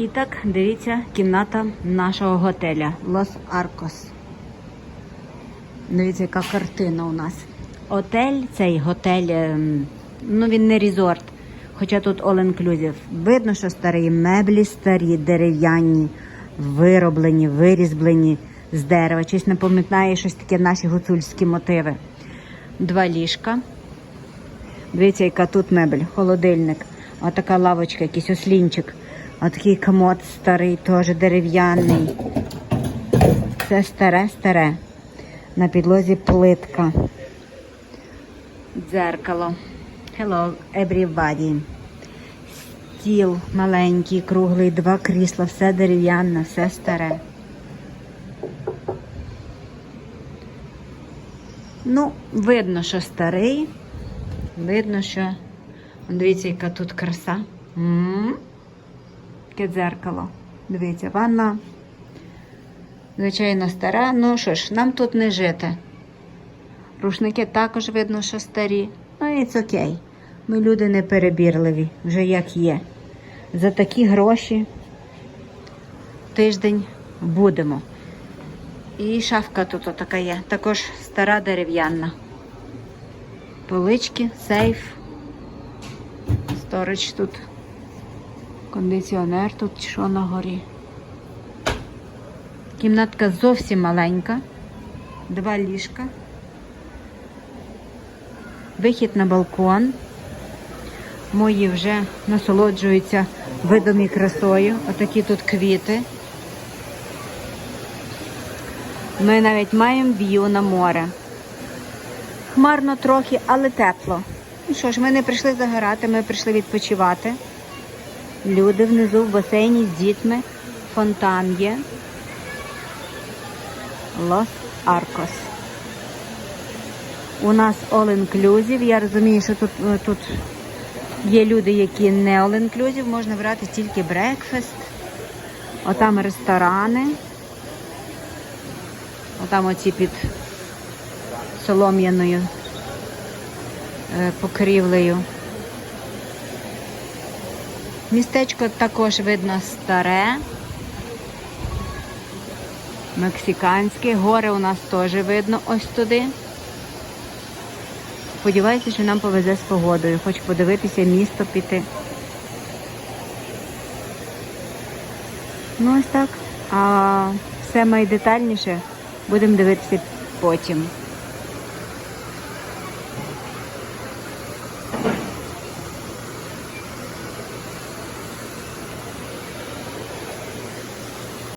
І так, дивіться, кімната нашого готеля Лос Аркос. Дивіться, яка картина у нас. Отель, цей готель, ем, ну він не резорт, хоча тут all inclusive. Видно, що старі меблі, старі, дерев'яні, вироблені, вирізблені з дерева. Щось напоминає щось таке наші гуцульські мотиви. Два ліжка. Дивіться, яка тут мебель, холодильник. Отака лавочка, якийсь ослінчик. Отакий комод старий, теж дерев'яний. Це старе, старе. На підлозі плитка. Дзеркало. Hello, everybody. Стіл маленький, круглий, два крісла, все дерев'яне, все старе. Ну, видно, що старий. Видно, що. Дивіться, яка тут краса. М. Таке дзеркало. Дивіться, ванна. Звичайно, стара. Ну що ж, нам тут не жити. Рушники також видно, що старі. Ну це окей. Ми люди не перебірливі, вже як є. За такі гроші тиждень будемо. І шафка тут така є, також стара дерев'яна. Полички, сейф, сторич тут, кондиціонер тут що на горі. Кімнатка зовсім маленька, два ліжка, вихід на балкон. Мої вже насолоджуються видом і красою. Отакі тут квіти. Ми навіть маємо в'ю на море. Хмарно трохи, але тепло. Ну що ж, ми не прийшли загорати, ми прийшли відпочивати. Люди внизу в басейні з дітьми. Фонтан є. Лос Аркос. У нас all inclusive. Я розумію, що тут, е, тут є люди, які не all inclusive, можна брати тільки брекфест. Отам ресторани. Отам оці під солом'яною е, покрівлею. Містечко також видно старе. Мексиканське. Гори у нас теж видно ось туди. Сподіваюся, що нам повезе з погодою. Хочу подивитися місто піти. Ну ось так. А все найдетальніше будемо дивитися потім.